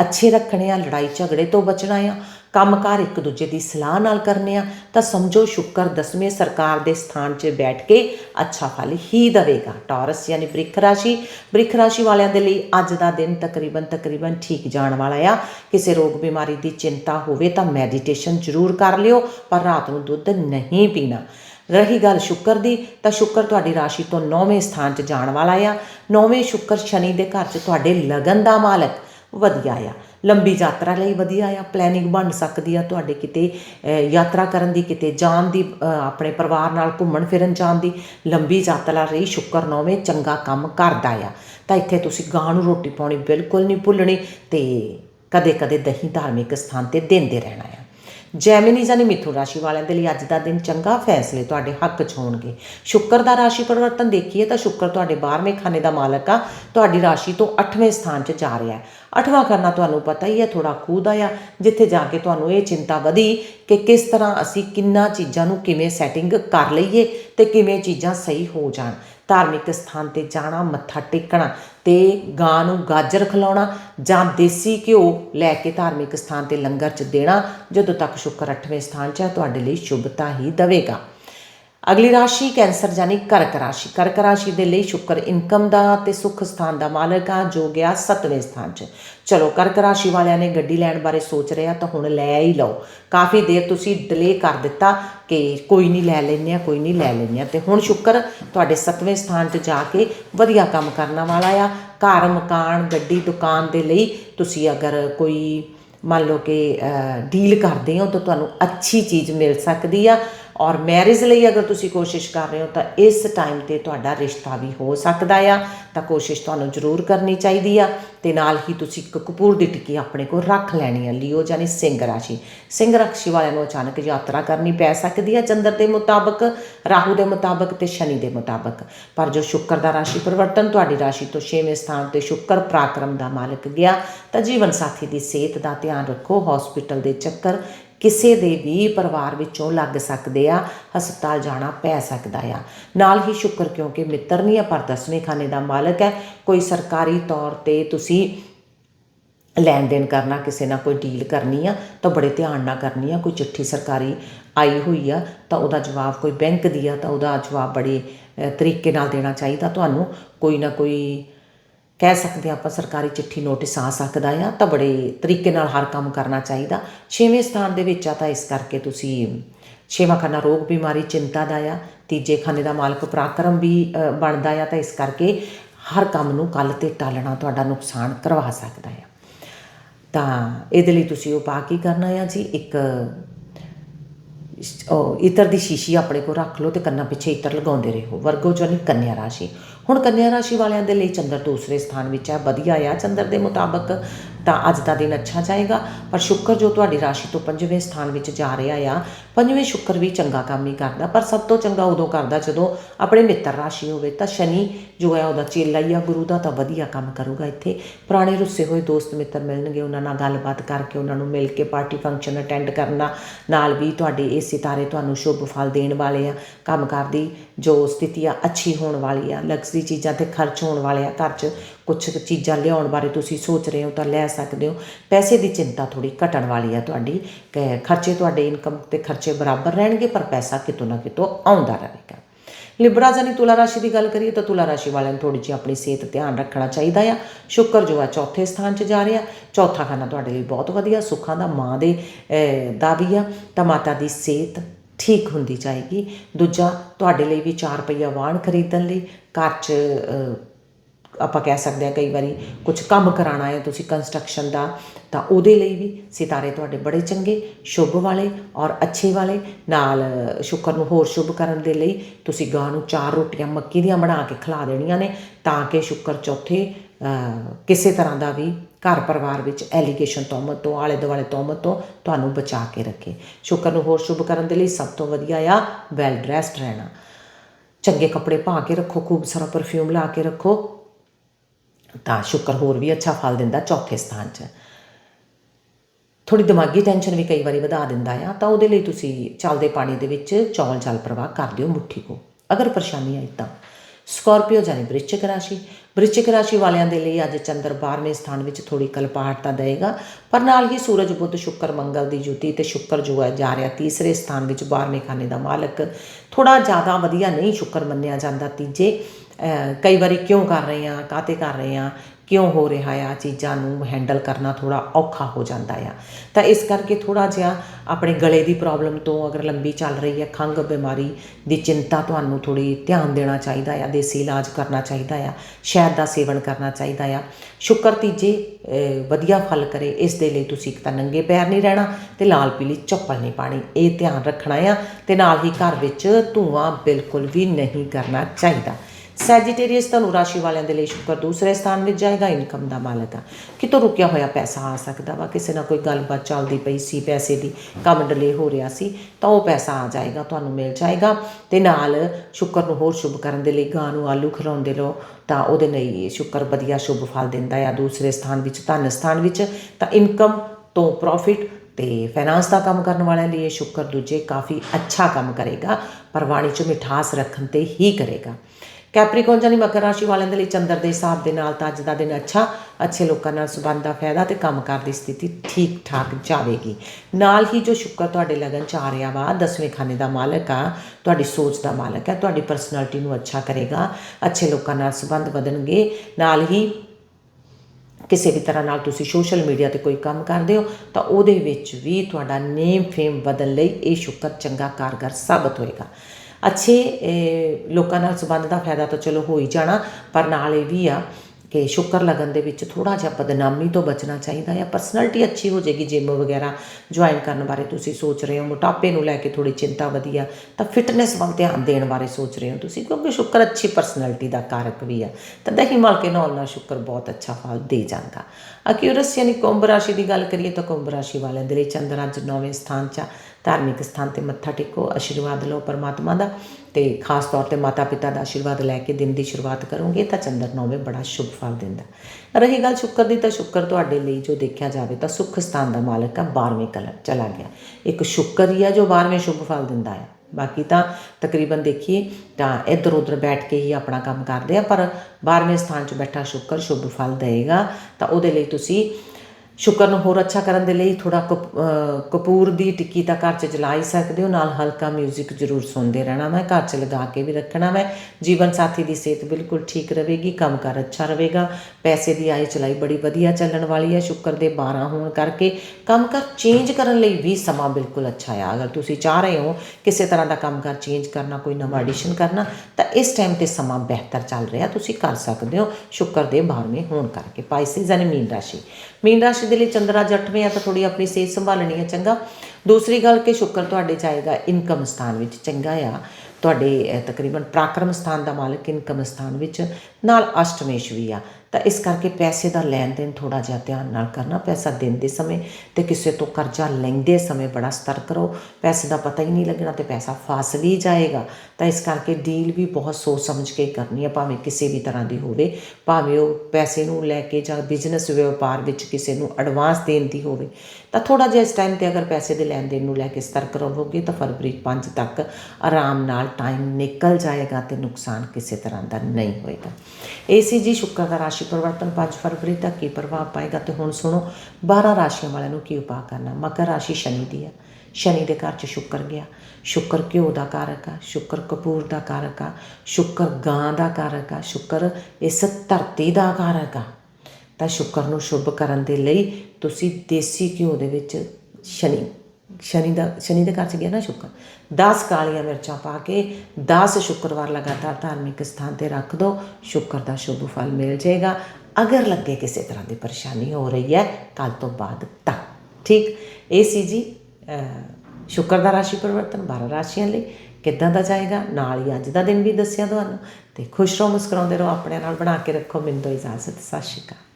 ਅੱਛੇ ਰੱਖਣੇ ਆ, ਲੜਾਈ ਝਗੜੇ ਤੋਂ ਬਚਣਾ ਆ। ਕੰਮਕਾਰ ਇੱਕ ਦੂਜੇ ਦੀ ਸਲਾਹ ਨਾਲ ਕਰਨੇ ਆ, ਤਾਂ ਸਮਝੋ ਸ਼ੁੱਕਰ ਦਸਵੇਂ ਸਰਕਾਰ ਦੇ ਸਥਾਨ 'ਚ ਬੈਠ ਕੇ ਅੱਛਾ ਫਲ ਹੀ ਦੇਵੇਗਾ। ਟੌਰਸ ਯਾਨੀ ਬ੍ਰਿਖ ਰਾਸ਼ੀ ਬ੍ਰਿਖ ਰਾਸ਼ੀ ਵਾਲਿਆਂ ਦੇ ਲਈ ਅੱਜ ਦਾ ਦਿਨ ਤਕਰੀਬਨ ਤਕਰੀਬਨ ਠੀਕ ਜਾਣ ਵਾਲਾ ਆ। ਕਿਸੇ ਰੋਗ ਬਿਮਾਰੀ ਦੀ ਚਿੰਤਾ ਹੋਵੇ ਤਾਂ ਮੈਡੀਟੇਸ਼ਨ ਜ਼ਰੂਰ ਕਰ ਲਿਓ, ਪਰ ਰਾਤ ਨੂੰ ਦੁੱਧ ਨਹੀਂ ਪੀਣਾ। ਰਹੀ ਗੱਲ ਸ਼ੁੱਕਰ ਦੀ, ਤਾਂ ਸ਼ੁੱਕਰ ਤੁਹਾਡੀ ਰਾਸ਼ੀ ਤੋਂ 9ਵੇਂ ਸਥਾਨ 'ਚ ਜਾਣ ਵਾਲਾ ਆ। 9ਵੇਂ ਸ਼ੁੱਕਰ ਸ਼ਨੀ ਦੇ ਘਰ 'ਚ ਤੁਹਾਡੇ ਲਗਨ ਦਾ ਮਾਲਕ ਵਧੀਆ ਆ। ਲੰਬੀ ਯਾਤਰਾ ਲਈ ਵਧੀਆ ਆ ਪਲੈਨਿੰਗ ਬਣ ਸਕਦੀ ਆ ਤੁਹਾਡੇ ਕਿਤੇ ਯਾਤਰਾ ਕਰਨ ਦੀ, ਕਿਤੇ ਜਾਣ ਦੀ ਆਪਣੇ ਪਰਿਵਾਰ ਨਾਲ ਘੁੰਮਣ ਫਿਰਨ ਜਾਣ ਦੀ, ਲੰਬੀ ਯਾਤਰਾ ਲਈ ਸ਼ੁੱਕਰ ਨੌਵੇਂ ਚੰਗਾ ਕੰਮ ਕਰਦਾ ਆ। ਤਾਂ ਇੱਥੇ ਤੁਸੀਂ ਗਾਂ ਨੂੰ ਰੋਟੀ ਪਾਉਣੀ ਬਿਲਕੁਲ ਨਹੀਂ ਭੁੱਲਣੀ ਤੇ ਕਦੇ ਕਦੇ ਦਹੀਂ ਧਾਰਮਿਕ ਸਥਾਨ ਤੇ ਦਿੰਦੇ ਰਹਿਣਾ ਆ ਜੈਮਿਨੀ ਮਿਥੁਨ ਰਾਸ਼ੀ ਵਾਲਿਆਂ ਦੇ ਲਈ ਅੱਜ ਦਾ ਦਿਨ ਚੰਗਾ ਫੈਸਲੇ ਤੁਹਾਡੇ ਹੱਕ 'ਚ ਹੋਣਗੇ। ਸ਼ੁੱਕਰ ਦਾ ਰਾਸ਼ੀ ਪਰਿਵਰਤਨ ਦੇਖੀਏ ਤਾਂ ਸ਼ੁੱਕਰ ਤੁਹਾਡੇ 12ਵੇਂ ਖਾਨੇ ਦਾ ਮਾਲਕ ਆ, ਤੁਹਾਡੀ ਰਾਸ਼ੀ ਤੋਂ 8ਵੇਂ ਸਥਾਨ 'ਚ ਜਾ ਰਿਹਾ ਹੈ। 8ਵਾਂ ਕਰਨਾ ਤੁਹਾਨੂੰ ਪਤਾ ਹੀ ਹੈ ਥੋੜਾ ਖੂਦ ਆ, ਜਿੱਥੇ ਜਾ ਕੇ ਤੁਹਾਨੂੰ ਇਹ ਚਿੰਤਾ ਵਧੀ ਕਿ ਕਿਸ ਤਰ੍ਹਾਂ ਅਸੀਂ ਕਿੰਨਾ ਚੀਜ਼ਾਂ ਨੂੰ ਕਿਵੇਂ ਸੈਟਿੰਗ ਕਰ ਲਈਏ ਤੇ ਕਿਵੇਂ ਚੀਜ਼ਾਂ ਸਹੀ ਹੋ ਜਾਣ। ਧਾਰਮਿਕ ਸਥਾਨ ਤੇ ਜਾਣਾ, ਮੱਥਾ ਟੇਕਣਾ ਅਤੇ ਗਾਂ ਨੂੰ ਗਾਜਰ ਖਿਲਾਉਣਾ ਜਾਂ ਦੇਸੀ ਘਿਓ ਲੈ ਕੇ ਧਾਰਮਿਕ ਸਥਾਨ ਤੇ ਲੰਗਰ ਚ ਦੇਣਾ, ਜਦੋਂ ਤੱਕ ਸ਼ੁੱਕਰ ਅੱਠਵੇਂ ਸਥਾਨ 'ਚ ਹੈ, ਤੁਹਾਡੇ ਲਈ ਸ਼ੁਭਤਾ ਹੀ ਦੇਵੇਗਾ। ਅਗਲੀ ਰਾਸ਼ੀ ਕੈਂਸਰ ਜਾਨੀ ਕਰਕ ਰਾਸ਼ੀ। ਕਰਕ ਰਾਸ਼ੀ ਦੇ ਲਈ ਸ਼ੁੱਕਰ ਇਨਕਮ ਦਾ ਤੇ ਸੁਖ ਸਥਾਨ ਦਾ ਮਾਲਕ ਆ, ਜੋ ਗਿਆ 7ਵੇਂ ਸਥਾਨ 'ਚ। ਚਲੋ, ਕਰਕ ਰਾਸ਼ੀ ਵਾਲਿਆਂ ਨੇ ਗੱਡੀ ਲੈਣ ਬਾਰੇ ਸੋਚ ਰਿਹਾ ਤਾਂ ਹੁਣ ਲੈ ਹੀ ਲਓ। ਕਾਫੀ ਦੇਰ ਤੁਸੀਂ ਡਿਲੇ ਕਰ ਦਿੱਤਾ ਕਿ ਕੋਈ ਨਹੀਂ ਲੈ ਲੈਂਦੇ ਆ, ਕੋਈ ਨਹੀਂ ਲੈ ਲੈਂਦੇ ਆ। ਤੇ ਹੁਣ ਸ਼ੁੱਕਰ ਤੁਹਾਡੇ 7ਵੇਂ ਸਥਾਨ 'ਚ ਜਾ ਕੇ ਵਧੀਆ ਕੰਮ ਕਰਨ ਵਾਲਾ ਆ। ਘਰ, ਮਕਾਨ, ਗੱਡੀ, ਦੁਕਾਨ ਦੇ ਲਈ ਤੁਸੀਂ ਅਗਰ ਕੋਈ ਮੰਨ ਲਓ ਕਿ ਡੀਲ ਕਰਦੇ ਹੋ, ਤਾਂ ਤੁਹਾਨੂੰ ਅੱਛੀ ਚੀਜ਼ ਮਿਲ ਸਕਦੀ ਆ। ਔਰ ਮੈਰਿਜ ਲਈ ਅਗਰ ਤੁਸੀਂ ਕੋਸ਼ਿਸ਼ ਕਰ ਰਹੇ ਹੋ ਤਾਂ ਇਸ ਟਾਈਮ ਤੇ ਤੁਹਾਡਾ ਰਿਸ਼ਤਾ ਵੀ ਹੋ ਸਕਦਾ ਆ, ਤਾਂ ਕੋਸ਼ਿਸ਼ ਤੁਹਾਨੂੰ ਜ਼ਰੂਰ ਕਰਨੀ ਚਾਹੀਦੀ ਆ ਤੇ ਨਾਲ ਹੀ ਤੁਸੀਂ ਇੱਕ ਕਪੂਰ ਦੀ ਟਿੱਕੀ ਆਪਣੇ ਕੋਲ ਰੱਖ ਲੈਣੀ ਆ, ਲਿਓ ਜਾਨੀ ਸਿੰਘ ਰਾਸ਼ੀ। ਸਿੰਘ ਰਾਸ਼ੀ ਵਾਲਿਆਂ ਨੂੰ ਅਚਾਨਕ ਯਾਤਰਾ ਕਰਨੀ ਪੈ ਸਕਦੀ ਆ, ਚੰਦਰ ਦੇ ਮੁਤਾਬਕ, ਰਾਹੂ ਦੇ ਮੁਤਾਬਕ ਤੇ ਸ਼ਨੀ ਦੇ ਮੁਤਾਬਕ। ਪਰ ਜੋ ਸ਼ੁੱਕਰ ਦਾ ਰਾਸ਼ੀ ਪਰਿਵਰਤਨ, ਤੁਹਾਡੀ ਰਾਸ਼ੀ ਤੋਂ 6ਵੇਂ ਸਥਾਨ ਤੇ ਸ਼ੁੱਕਰ ਪਰਾਕਰਮ ਦਾ ਮਾਲਕ ਗਿਆ, ਤਾਂ ਜੀਵਨ ਸਾਥੀ ਦੀ ਸਿਹਤ ਦਾ ਧਿਆਨ ਰੱਖੋ ਹਸਪੀਟਲ ਦੇ ਚੱਕਰ ਕਿਸੇ ਦੇ ਵੀ ਪਰਿਵਾਰ ਵਿੱਚੋਂ ਲੱਗ ਸਕਦੇ ਆ, ਹਸਪਤਾਲ ਜਾਣਾ ਪੈ ਸਕਦਾ ਆ। ਨਾਲ ਹੀ ਸ਼ੁਕਰ ਕਿਉਂਕਿ ਮਿੱਤਰ ਨਹੀਂ ਆ, ਪਰ ਦਸਵੇਂ ਦਾ ਮਾਲਕ ਹੈ। ਕੋਈ ਸਰਕਾਰੀ ਤੌਰ ਤੇ ਤੁਸੀਂ ਲੈਣ ਦੇਣ ਕਰਨਾ, ਕਿਸੇ ਨਾਲ ਕੋਈ ਡੀਲ ਕਰਨੀ ਆ, ਤਾਂ ਬੜੇ ਧਿਆਨ ਨਾਲ ਕਰਨੀ ਆ। ਕੋਈ ਚਿੱਠੀ ਸਰਕਾਰੀ ਆਈ ਹੋਈ ਆ, ਤਾਂ ਉਹਦਾ ਜਵਾਬ ਕੋਈ ਬੈਂਕ ਦੀ ਆ, ਤਾਂ ਉਹਦਾ ਜਵਾਬ ਬੜੇ ਤਰੀਕੇ ਨਾਲ ਦੇਣਾ ਚਾਹੀਦਾ। ਤੁਹਾਨੂੰ ਕੋਈ ਨਾ ਕੋਈ ਕਹਿ ਸਕਦੇ ਹਾਂ ਆਪਾਂ ਸਰਕਾਰੀ ਚਿੱਠੀ ਨੋਟਿਸ ਆ ਸਕਦਾ ਆ, ਤਾਂ ਬੜੇ ਤਰੀਕੇ ਨਾਲ ਹਰ ਕੰਮ ਕਰਨਾ ਚਾਹੀਦਾ। ਛੇਵੇਂ ਸਥਾਨ ਦੇ ਵਿੱਚ ਆ ਤਾਂ ਇਸ ਕਰਕੇ ਤੁਸੀਂ ਛੇਵਾਂ ਖਾਨਾ ਰੋਗ ਬਿਮਾਰੀ ਚਿੰਤਾ ਦਾ ਆ ਤੀਜੇ ਖਾਨੇ ਦਾ ਮਾਲਕ ਪਰਾਕਰਮ ਵੀ ਬਣਦਾ ਆ, ਤਾਂ ਇਸ ਕਰਕੇ ਹਰ ਕੰਮ ਨੂੰ ਕੱਲ ਤੇ ਟਾਲਣਾ ਤੁਹਾਡਾ ਨੁਕਸਾਨ ਕਰਵਾ ਸਕਦਾ ਆ। ਤਾਂ ਇਹਦੇ ਲਈ ਤੁਸੀਂ ਉਪਾਅ ਕੀ ਕਰਨਾ ਆ ਜੀ? ਇੱਕ, ਉਹ ਇਤਰ ਦੀ ਸ਼ੀਸ਼ੀ ਆਪਣੇ ਕੋਲ ਰੱਖ ਲਓ ਤੇ ਕੰਨਾਂ ਪਿੱਛੇ ਇਤਰ ਲਗਾਉਂਦੇ ਰਹੋ। ਵਰਗੋ ਜਾਨੀ ਕੰਨਿਆ ਰਾਸ਼ੀ। ਹੁਣ ਕੰਨਿਆ ਰਾਸ਼ੀ ਵਾਲਿਆਂ ਦੇ ਲਈ ਚੰਦਰ ਦੂਸਰੇ ਸਥਾਨ ਵਿੱਚ ਹੈ। ਵਧੀਆ ਆ। ਚੰਦਰ ਦੇ ਮੁਤਾਬਕ ਤਾਂ ਅੱਜ ਦਾ ਦਿਨ ਅੱਛਾ ਜਾਏਗਾ, ਪਰ ਸ਼ੁੱਕਰ ਜੋ ਤੁਹਾਡੀ ਰਾਸ਼ੀ ਤੋਂ ਪੰਜਵੇਂ ਸਥਾਨ ਵਿੱਚ ਜਾ ਰਿਹਾ ਆ ਪੰਜਵੇਂ ਸ਼ੁੱਕਰ ਵੀ ਚੰਗਾ ਕੰਮ ਹੀ ਕਰਦਾ, ਪਰ ਸਭ ਤੋਂ ਚੰਗਾ ਉਦੋਂ ਕਰਦਾ ਜਦੋਂ ਆਪਣੇ ਮਿੱਤਰ ਰਾਸ਼ੀ ਹੋਵੇ ਤਾਂ ਸ਼ਨੀ ਜੋ ਹੈ ਉਹਦਾ ਚੇਲਾ ਹੀ ਆ, ਗੁਰੂ ਦਾ ਤਾਂ ਵਧੀਆ ਕੰਮ ਕਰੂਗਾ ਇੱਥੇ। ਪੁਰਾਣੇ ਰੁੱਸੇ ਹੋਏ ਦੋਸਤ ਮਿੱਤਰ ਮਿਲਣਗੇ, ਉਹਨਾਂ ਨਾਲ ਗੱਲਬਾਤ ਕਰਕੇ ਉਹਨਾਂ ਨੂੰ ਮਿਲ ਕੇ ਪਾਰਟੀ ਫੰਕਸ਼ਨ ਅਟੈਂਡ ਕਰਨਾ। ਨਾਲ ਵੀ ਤੁਹਾਡੇ ਇਹ ਸਿਤਾਰੇ ਤੁਹਾਨੂੰ ਸ਼ੁਭ ਫਲ ਦੇਣ ਵਾਲੇ ਆ ਕੰਮਕਾਰ ਦੀ ਜੋ ਸਥਿਤੀ ਆ, ਅੱਛੀ ਹੋਣ ਵਾਲੀ ਆ ਲਗਜ਼ਰੀ ਚੀਜ਼ਾਂ ਤੇ ਖਰਚ ਹੋਣ ਵਾਲੇ ਆ, ਘਰ 'ਚ ਕੁਝ ਚੀਜ਼ਾਂ ਲਿਆਉਣ ਬਾਰੇ ਤੁਸੀਂ ਸੋਚ ਰਹੇ ਹੋ ਤਾਂ ਲੈ ਸਕਦੇ ਹੋ। ਪੈਸੇ ਦੀ ਚਿੰਤਾ ਥੋੜੀ ਘਟਣ ਵਾਲੀ ਆ ਤੁਹਾਡੀ, ਕਿ ਖਰਚੇ ਤੁਹਾਡੇ ਇਨਕਮ ਤੇ ਖਰਚ ਬਰਾਬਰ ਰਹਿਣਗੇ, ਪਰ ਪੈਸਾ ਕਿਤੋਂ ਨਾ ਕਿਤੋਂ ਆਉਂਦਾ ਰਹੇਗਾ। ਲਿਬਰਾ ਜਾਨੀ ਤੁਲਾ ਰਾਸ਼ੀ ਦੀ ਗੱਲ ਕਰੀਏ ਤਾਂ ਤੁਲਾ ਰਾਸ਼ੀ ਵਾਲਿਆਂ ਨੂੰ ਥੋੜੀ ਜਿਹੀ ਆਪਣੀ ਸਿਹਤ ਧਿਆਨ ਰੱਖਣਾ ਚਾਹੀਦਾ ਆ। ਸ਼ੁੱਕਰ ਜੋ ਆ, ਚੌਥੇ ਸਥਾਨ 'ਚ ਜਾ ਰਿਹਾ। ਚੌਥਾ ਖਾਨਾ ਤੁਹਾਡੇ ਲਈ ਬਹੁਤ ਵਧੀਆ, ਸੁੱਖਾਂ ਦਾ ਮਾਂ ਦੇ ਦਾ ਵੀ ਆ। ਤਾਂ ਮਾਤਾ ਦੀ ਸਿਹਤ ਠੀਕ ਹੁੰਦੀ ਜਾਏਗੀ। ਦੂਜਾ, ਤੁਹਾਡੇ ਲਈ ਵੀ 4 ਰੁਪਈਆ ਵਾਹਣ ਖਰੀਦਣ ਲਈ, ਘਰ 'ਚ ਆਪਾਂ ਕਹਿ ਸਕਦੇ ਹਾਂ ਕਈ ਵਾਰੀ ਕੁਝ ਕੰਮ ਕਰਾਉਣਾ ਹੈ ਤੁਸੀਂ ਕੰਸਟਰਕਸ਼ਨ ਦਾ, ਤਾਂ ਉਹਦੇ ਲਈ ਵੀ ਸਿਤਾਰੇ ਤੁਹਾਡੇ ਬੜੇ ਚੰਗੇ, ਸ਼ੁਭ ਵਾਲੇ ਔਰ ਅੱਛੇ ਵਾਲੇ। ਨਾਲ, ਸ਼ੁਕਰ ਨੂੰ ਹੋਰ ਸ਼ੁਭ ਕਰਨ ਦੇ ਲਈ ਤੁਸੀਂ ਗਾਂ ਨੂੰ ਚਾਰ ਰੋਟੀਆਂ ਮੱਕੀ ਦੀਆਂ ਬਣਾ ਕੇ ਖਿਲਾ ਦੇਣੀਆਂ ਨੇ, ਤਾਂ ਕਿ ਸ਼ੁਕਰ ਚੌਥੇ ਕਿਸੇ ਤਰ੍ਹਾਂ ਦਾ ਵੀ ਘਰ ਪਰਿਵਾਰ ਵਿੱਚ ਐਲੀਗੇਸ਼ਨ ਤੋਮਤ ਤੋਂ, ਆਲੇ ਦੁਆਲੇ ਤੋਮਤ ਤੋਂ ਤੁਹਾਨੂੰ ਬਚਾ ਕੇ ਰੱਖੇ। ਸ਼ੁਕਰ ਨੂੰ ਹੋਰ ਸ਼ੁਭ ਕਰਨ ਦੇ ਲਈ ਸਭ ਤੋਂ ਵਧੀਆ ਆ ਵੈਲ ਡਰੈਸਡ ਰਹਿਣਾ। ਚੰਗੇ ਕੱਪੜੇ ਪਾ ਕੇ ਰੱਖੋ ਖੂਬ ਸਾਰਾ ਪਰਫਿਊਮ ਲਾ ਕੇ ਰੱਖੋ। ਤਾਂ ਸ਼ੁਕਰ ਹੋਰ ਵੀ ਅੱਛਾ ਫਲ ਦਿੰਦਾ ਚੌਥੇ ਸਥਾਨ 'ਚ। ਥੋੜੀ ਦਿਮਾਗੀ ਟੈਨਸ਼ਨ ਵੀ ਕਈ ਵਾਰੀ ਵਧਾ ਦਿੰਦਾ ਆ, ਤਾਂ ਉਹਦੇ ਲਈ ਤੁਸੀਂ ਚੱਲਦੇ ਪਾਣੀ ਦੇ ਵਿੱਚ ਚੌਲ ਜਲ ਪ੍ਰਵਾਹ ਕਰ ਦਿਓ ਮੁੱਠੀ ਕੋ, ਅਗਰ ਪਰੇਸ਼ਾਨੀ ਆਈ ਤਾਂ। ਸਕਾਰਪੀਓ ਜਾਨੀ ਬ੍ਰਿਸ਼ਚਿਕ ਰਾਸ਼ੀ ਬ੍ਰਿਸ਼ਚਿਕ ਰਾਸ਼ੀ ਵਾਲਿਆਂ ਦੇ ਲਈ ਅੱਜ ਚੰਦਰ 12ਵੇਂ ਸਥਾਨ ਵਿੱਚ ਥੋੜੀ ਕਲਪਾਹਟਤਾ ਦੇਗਾ ਪਰ ਨਾਲ ਹੀ ਸੂਰਜ, ਬੁੱਧ, ਸ਼ੁੱਕਰ, ਮੰਗਲ ਦੀ ਜੁਤੀ ਤੇ ਸ਼ੁੱਕਰ ਜੋ ਹੈ ਜਾ ਰਿਹਾ ਤੀਸਰੇ ਸਥਾਨ ਵਿੱਚ 12ਵੇਂ ਖਾਨੇ ਦਾ ਮਾਲਕ। ਥੋੜਾ ਜ਼ਿਆਦਾ ਵਧੀਆ ਨਹੀਂ ਸ਼ੁੱਕਰ ਮੰਨਿਆ ਜਾਂਦਾ ਤੀਜੇ ਕਈ ਵਾਰੀ ਕਿਉਂ ਕਰ ਰਹੇ ਆ ਕਾਤੇ ਕਰ ਰਹੇ ਹਾਂ, ਕਿਉਂ ਹੋ ਰਿਹਾ ਆ, ਚੀਜ਼ਾਂ ਨੂੰ ਹੈਂਡਲ ਕਰਨਾ ਥੋੜਾ ਔਖਾ ਹੋ ਜਾਂਦਾ ਆ। ਤਾਂ ਇਸ ਕਰਕੇ ਥੋੜਾ ਜਿਹਾ ਆਪਣੇ ਗਲੇ ਦੀ ਪ੍ਰੋਬਲਮ ਤੋਂ ਅਗਰ ਲੰਬੀ ਚੱਲ ਰਹੀ ਹੈ, ਖੰਘ ਬਿਮਾਰੀ ਦੀ ਚਿੰਤਾ ਤੁਹਾਨੂੰ ਥੋੜੀ ਧਿਆਨ ਦੇਣਾ ਚਾਹੀਦਾ ਆ, ਦੇਸੀ ਇਲਾਜ ਕਰਨਾ ਚਾਹੀਦਾ ਆ, ਸ਼ਹਿਦ ਦਾ ਸੇਵਨ ਕਰਨਾ ਚਾਹੀਦਾ ਆ। ਸ਼ੁੱਕਰ ਤੀਜੇ ਵਧੀਆ ਫਲ ਕਰੇ, ਇਸ ਦੇ ਲਈ ਤੁਸੀਂ ਇੱਕ ਤਾਂ ਨੰਗੇ ਪੈਰ ਨਹੀਂ ਰਹਿਣਾ ਤੇ ਲਾਲ ਪੀਲੀ ਚੱਪਲ ਨਹੀਂ ਪਾਣੀ। ਇਹ ਧਿਆਨ ਰੱਖਣਾ ਆ ਤੇ ਨਾਲ ਹੀ ਘਰ ਵਿੱਚ ਧੂਆਂ ਬਿਲਕੁਲ ਵੀ ਨਹੀਂ ਕਰਨਾ ਚਾਹੀਦਾ। ਸੈਜੀਟੇਰੀਅਸ ਧਨੁ ਰਾਸ਼ੀ ਵਾਲਿਆਂ ਦੇ ਲਈ ਸ਼ੁਕਰ ਦੂਸਰੇ ਸਥਾਨ ਵਿੱਚ ਜਾਏਗਾ ਇਨਕਮ ਦਾ ਮਾਲਕ ਆ। ਕਿਤੋਂ ਰੁਕਿਆ ਹੋਇਆ ਪੈਸਾ ਆ ਸਕਦਾ ਵਾ, ਕਿਸੇ ਨਾਲ ਕੋਈ ਗੱਲਬਾਤ ਚੱਲਦੀ ਪਈ ਸੀ, ਪੈਸੇ ਦੀ ਕੰਮ ਡਿਲੇ ਹੋ ਰਿਹਾ ਸੀ, ਤਾਂ ਉਹ ਪੈਸਾ ਆ ਜਾਏਗਾ, ਤੁਹਾਨੂੰ ਮਿਲ ਜਾਏਗਾ। ਤੇ ਨਾਲ ਸ਼ੁੱਕਰ ਨੂੰ ਹੋਰ ਸ਼ੁਭ ਕਰਨ ਦੇ ਲਈ ਗਾਂ ਨੂੰ ਆਲੂ ਖਿਲਾਉਂਦੇ ਲੋ ਤਾਂ ਉਹਦੇ ਲਈ ਸ਼ੁੱਕਰ ਵਧੀਆ ਸ਼ੁਭ ਫਲ ਦਿੰਦਾ ਆ। ਦੂਸਰੇ ਸਥਾਨ ਵਿੱਚ, ਧਨ ਸਥਾਨ ਵਿੱਚ, ਤਾਂ ਇਨਕਮ ਤੋਂ ਪ੍ਰੋਫਿਟ ਤੇ ਫਾਈਨਾਂਸ ਦਾ ਕੰਮ ਕਰਨ ਵਾਲਿਆਂ ਲਈ ਇਹ ਸ਼ੁੱਕਰ ਦੂਜੇ ਕਾਫੀ ਅੱਛਾ ਕੰਮ ਕਰੇਗਾ, ਪਰ ਬਾਣੀ 'ਚ ਮਿਠਾਸ ਰੱਖਣ ਤੇ ਹੀ ਕਰੇਗਾ। ਕੈਪਰੀਕੌਨ ਜਾਨੀ ਮਕਰ ਰਾਸ਼ੀ ਵਾਲਿਆਂ ਦੇ ਲਈ ਚੰਦਰ ਦੇ ਹਿਸਾਬ ਦੇ ਨਾਲ ਤਾਂ ਅੱਜ ਦਾ ਦਿਨ ਅੱਛਾ, ਅੱਛੇ ਲੋਕਾਂ ਨਾਲ ਸੰਬੰਧ ਦਾ ਫਾਇਦਾ ਤੇ ਕੰਮਕਾਰ ਦੀ ਸਥਿਤੀ ਠੀਕ ਠਾਕ ਜਾਵੇਗੀ। ਨਾਲ ਹੀ ਜੋ ਸ਼ੁੱਕਰ ਤੁਹਾਡੇ ਲਗਨ ਚ ਆ ਰਿਹਾ ਵਾ, ਦਸਵੇਂ ਖਾਨੇ ਦਾ ਮਾਲਕ ਆ, ਤੁਹਾਡੀ ਸੋਚ ਦਾ ਮਾਲਕ ਹੈ ਤੁਹਾਡੀ ਪਰਸਨੈਲਿਟੀ ਨੂੰ ਅੱਛਾ ਕਰੇਗਾ, ਅੱਛੇ ਲੋਕਾਂ ਨਾਲ ਸੰਬੰਧ ਵਧਣਗੇ, ਨਾਲ ਹੀ ਕਿਸੇ ਵੀ ਤਰ੍ਹਾਂ ਨਾਲ ਤੁਸੀਂ ਸੋਸ਼ਲ ਮੀਡੀਆ ਤੇ ਕੋਈ ਕੰਮ ਕਰਦੇ ਹੋ, ਤਾਂ ਉਹਦੇ ਵਿੱਚ ਵੀ ਤੁਹਾਡਾ ਨੇਮ ਫੇਮ ਬਦਲ ਲਈ ਇਹ ਸ਼ੁਕਰ ਚੰਗਾ ਕਾਰਗਰ ਸਾਬਤ ਹੋਏਗਾ। ਅੱਛੇ ਲੋਕਾਂ ਨਾਲ ਸੰਬੰਧ ਦਾ ਫਾਇਦਾ ਤਾਂ ਚਲੋ ਹੋ ਹੀ ਜਾਣਾ, ਪਰ ਨਾਲ ਇਹ ਵੀ ਆ ਕਿ ਸ਼ੁਕਰ ਲਗਨ ਦੇ ਵਿੱਚ ਥੋੜਾ ਜਿਹਾ ਬਦਨਾਮੀ ਤੋਂ ਬਚਣਾ ਚਾਹੀਦਾ ਹੈ, ਪਰਸਨੈਲਿਟੀ ਅੱਛੀ ਹੋ ਜਾਏਗੀ ਜਿਮ ਵਗੈਰਾ ਜੁਆਇਨ ਕਰਨ ਬਾਰੇ ਤੁਸੀਂ ਸੋਚ ਰਹੇ ਹੋ, ਮੋਟਾਪੇ ਨੂੰ ਲੈ ਕੇ ਥੋੜੀ ਚਿੰਤਾ ਵਧੀਆ, ਤਾਂ ਫਿਟਨੈਸ ਵੱਲ ਧਿਆਨ ਦੇਣ ਬਾਰੇ ਸੋਚ ਰਹੇ ਹੋ ਤੁਸੀਂ, ਕਿਉਂਕਿ ਸ਼ੁਕਰ ਅੱਛੀ ਪਰਸਨੈਲਿਟੀ ਦਾ ਕਾਰਕ ਵੀ ਆ, ਤਾਂ ਦਹੀਂ ਮਲਕੇ ਨਾਲ ਨਾਲ ਸ਼ੁਕਰ ਬਹੁਤ ਅੱਛਾ ਫਲ ਦੇ ਜਾਂਦਾ। ਅਕਿਊਰਸ ਯਾਨੀ ਕੁੰਭ ਰਾਸ਼ੀ ਦੀ ਗੱਲ ਕਰੀਏ ਤਾਂ ਕੁੰਭ ਰਾਸ਼ੀ ਵਾਲਿਆਂ ਦੇ ਲਈ ਚੰਦਰ ਅੱਜ ਨੌਵੇਂ ਸਥਾਨ 'ਚ ਆ। ਧਾਰਮਿਕ ਸਥਾਨ ਤੇ ਮੱਥਾ ਟੇਕੋ, ਆਸ਼ੀਰਵਾਦ ਲਓ ਪਰਮਾਤਮਾ ਦਾ ਤੇ ਖਾਸ ਤੌਰ ਤੇ ਮਾਤਾ ਪਿਤਾ ਦਾ ਆਸ਼ੀਰਵਾਦ ਲੈ ਕੇ ਦਿਨ ਦੀ ਸ਼ੁਰੂਆਤ ਕਰੋਗੇ ਤਾਂ ਚੰਦਰ ਨੌਵੇਂ ਬੜਾ ਸ਼ੁਭ ਫਲ ਦਿੰਦਾ। ਰਹੀ ਗੱਲ ਸ਼ੁੱਕਰ ਦੀ ਤਾਂ ਸ਼ੁੱਕਰ ਤੁਹਾਡੇ ਲਈ ਜੋ ਦੇਖਿਆ ਜਾਵੇ ਤਾਂ ਸੁੱਖ ਸਥਾਨ ਦਾ ਮਾਲਕ ਆ 12ਵੇਂ ਕਲਰ ਚਲਾ ਗਿਆ। ਇੱਕ ਸ਼ੁੱਕਰ ਹੀ ਆ ਜੋ 12ਵੇਂ ਸ਼ੁਭ ਫਲ ਦਿੰਦਾ ਹੈ ਬਾਕੀ ਤਾਂ ਤਕਰੀਬਨ ਦੇਖੀਏ ਤਾਂ ਇੱਧਰ ਉੱਧਰ ਬੈਠ ਕੇ ਹੀ ਆਪਣਾ ਕੰਮ ਕਰਦੇ ਆ, ਪਰ 12ਵੇਂ ਸਥਾਨ 'ਚ ਬੈਠਾ ਸ਼ੁੱਕਰ, ਸ਼ੁਭ ਫਲ ਦੇਵੇਗਾ ਤਾਂ ਉਹਦੇ ਲਈ ਤੁਸੀਂ ਸ਼ੁਕਰ ਨੂੰ ਹੋਰ ਅੱਛਾ ਕਰਨ ਦੇ ਲਈ ਥੋੜਾ ਕਪੂਰ ਦੀ ਟਿੱਕੀ ਤਾਂ ਘਰ 'ਚ ਜਲਾ ਹੀ ਸਕਦੇ ਹੋ, ਨਾਲ ਹਲਕਾ 뮤직 ਜ਼ਰੂਰ ਸੁਣਦੇ ਰਹਿਣਾ ਮੈਂ, ਘਰ 'ਚ ਲਗਾ ਕੇ ਵੀ ਰੱਖਣਾ ਮੈਂ। ਜੀਵਨ ਸਾਥੀ ਦੀ ਸਿਹਤ ਬਿਲਕੁਲ ਠੀਕ ਰਹੇਗੀ ਕੰਮਕਾਰ ਅੱਛਾ ਰਹੇਗਾ। ਪੈਸੇ ਦੀ ਆਈ ਚਲਾਈ ਬੜੀ ਵਧੀਆ ਚੱਲਣ ਵਾਲੀ ਹੈ, ਸ਼ੁਕਰ ਦੇ 12 ਹੋਣ ਕਰਕੇ। ਕੰਮਕਾਰ ਚੇਂਜ ਕਰਨ ਲਈ ਵੀ ਸਮਾਂ ਬਿਲਕੁਲ ਅੱਛਾ ਆ। ਅਗਰ ਤੁਸੀਂ ਚਾਹ ਰਹੇ ਹੋ ਕਿਸੇ ਤਰ੍ਹਾਂ ਦਾ ਕੰਮਕਾਰ ਚੇਂਜ ਕਰਨਾ, ਕੋਈ ਨਵਾਂ ਐਡੀਸ਼ਨ ਕਰਨਾ, ਤਾਂ ਇਸ ਟਾਈਮ ਤੇ ਸਮਾਂ ਬਿਹਤਰ ਚੱਲ ਰਿਹਾ, ਤੁਸੀਂ ਕਰ ਸਕਦੇ ਹੋ। ਸ਼ੁਕਰ ਦੇ 12ਵੇਂ ਹੋਣ ਕਰਕੇ। ਪਾਈਸਿਸ ਯਾਨੀ ਮੀਨ ਰਾਸ਼ੀ। ਮੀਨ ਰਾਸ਼ੀ ਦੇ ਲਈ ਚੰਦਰਾ ਜੱਟਵੇਂ ਆ ਤਾਂ ਥੋੜੀ ਆਪਣੀ ਸਿਹਤ ਸੰਭਾਲਣੀ ਹੈ ਚੰਗਾ। ਦੂਸਰੀ ਗੱਲ ਕਿ ਸ਼ੁਕਰ ਤੁਹਾਡੇ ਚਾਹੇਗਾ ਇਨਕਮ ਸਥਾਨ ਵਿੱਚ ਚੰਗਾ ਆ। ਤੁਹਾਡੇ ਤਕਰੀਬਨ ਪ੍ਰਾਕਰਮ ਸਥਾਨ ਦਾ ਮਾਲਕ ਇਨਕਮ ਸਥਾਨ ਵਿੱਚ, ਨਾਲ ਅਸ਼ਟਮੇਸ਼ ਵੀ ਆ। ਤਾਂ ਇਸ ਕਰਕੇ ਪੈਸੇ ਦਾ ਲੈਣ ਦੇਣ ਥੋੜਾ ਜਿਹਾ ਧਿਆਨ ਨਾਲ ਕਰਨਾ, ਪੈਸਾ ਦਿੰਦੇ ਸਮੇਂ ਤੇ ਕਿਸੇ ਤੋਂ ਕਰਜ਼ਾ ਲੈਂਦੇ ਸਮੇਂ ਬੜਾ ਸਤਰਕ ਰਹੋ। ਪੈਸੇ ਦਾ ਪਤਾ ਹੀ ਨਹੀਂ ਲੱਗਣਾ ਤੇ ਪੈਸਾ ਫਸ ਵੀ ਜਾਏਗਾ। ਤਾਂ ਇਸ ਕਰਕੇ ਡੀਲ ਵੀ ਬਹੁਤ ਸੋਚ ਸਮਝ ਕੇ ਕਰਨੀ ਹੈ ਭਾਵੇਂ ਕਿਸੇ ਵੀ ਤਰ੍ਹਾਂ ਦੀ ਹੋਵੇ, ਭਾਵੇਂ ਉਹ ਪੈਸੇ ਨੂੰ ਲੈ ਕੇ ਜਾਂ ਬਿਜ਼ਨਸ ਵਪਾਰ ਵਿੱਚ ਕਿਸੇ ਨੂੰ ਐਡਵਾਂਸ ਦੇਣ ਦੀ ਹੋਵੇ। ਤਾਂ ਥੋੜਾ ਜਿਹਾ ਇਸ ਟਾਈਮ ਤੇ ਅਗਰ ਪੈਸੇ ਦੇ ਲੈਣ ਦੇਣ ਨੂੰ ਲੈ ਕੇ ਸਤਰਕ ਰਹੋਗੇ ਤਾਂ ਫਰਵਰੀ 5 ਤੱਕ ਆਰਾਮ ਨਾਲ ਟਾਈਮ ਨਿਕਲ ਜਾਏਗਾ ਤੇ ਨੁਕਸਾਨ ਕਿਸੇ ਤਰ੍ਹਾਂ ਦਾ ਨਹੀਂ ਹੋਏਗਾ। ਏਸੀ ਜੀ ਸ਼ੁੱਕਰ ਦਾ ਰਾਸ਼ੀ ਪਰਿਵਰਤਨ 5 ਫਰਵਰੀ ਤੱਕ ਕੀ ਪ੍ਰਭਾਵ ਪਾਏਗਾ ਤੇ ਹੁਣ ਸੁਣੋ 12 ਰਾਸ਼ੀਆਂ ਵਾਲਿਆਂ ਨੂੰ ਕੀ ਉਪਾਅ ਕਰਨਾ? ਮਕਰ ਰਾਸ਼ੀ ਸ਼ਨੀ ਦੀ ਆ। ਸ਼ਨੀ ਦੇ ਘਰ 'ਚ ਸ਼ੁੱਕਰ ਗਿਆ। ਸ਼ੁੱਕਰ ਘਿਓ ਦਾ ਕਾਰਕ ਆ, ਸ਼ੁੱਕਰ ਕਪੂਰ ਦਾ ਕਾਰਕ ਆ, ਸ਼ੁੱਕਰ ਗਾਂ ਦਾ ਕਾਰਕ ਆ, ਸ਼ੁੱਕਰ ਇਸ ਧਰਤੀ ਦਾ ਕਾਰਕ ਆ। ਤਾਂ ਸ਼ੁੱਕਰ ਨੂੰ ਸ਼ੁਭ ਕਰਨ ਦੇ ਲਈ ਤੁਸੀਂ ਦੇਸੀ ਘਿਓ ਦੇ ਵਿੱਚ ਸ਼ਨੀ ਸ਼ਨੀ ਦਾ ਸ਼ਨੀ ਦੇ ਘਰ ਚ ਗਿਆ ਨਾ ਸ਼ੁੱਕਰ? 10 ਕਾਲੀਆਂ ਮਿਰਚਾਂ ਪਾ ਕੇ 10 ਸ਼ੁੱਕਰਵਾਰ ਲਗਾਤਾਰ ਧਾਰਮਿਕ ਸਥਾਨ ਤੇ ਰੱਖ ਦਿਓ ਸ਼ੁੱਕਰ ਦਾ ਸ਼ੁਭ ਫਲ ਮਿਲ ਜਾਏਗਾ। ਅਗਰ ਲੱਗੇ ਕਿਸੇ ਤਰ੍ਹਾਂ ਦੀ ਪਰੇਸ਼ਾਨੀ ਹੋ ਰਹੀ ਹੈ ਕੱਲ ਤੋਂ ਬਾਅਦ ਤਾਂ। ਠੀਕ? ਇਹ ਸੀ ਜੀ ਅਹ, ਸ਼ੁੱਕਰ ਦਾ ਰਾਸ਼ੀ ਪਰਿਵਰਤਨ 12 ਰਾਸ਼ੀਆਂ ਲਈ ਕਿੱਦਾਂ ਦਾ ਜਾਏਗਾ? ਨਾਲ ਹੀ ਅੱਜ ਦਾ ਦਿਨ ਵੀ ਦੱਸਿਆ ਤੁਹਾਨੂੰ। ਤੇ ਖੁਸ਼ ਰਹੋ ਮੁਸਕਰਾਉਂਦੇ ਰਹੋ ਆਪਣੇ ਨਾਲ ਬਣਾ ਕੇ ਰੱਖੋ। ਮੈਨੂੰ ਇਜਾਜ਼ਤ ਸਤਿ ਸ਼੍ਰੀ ਅਕਾਲ।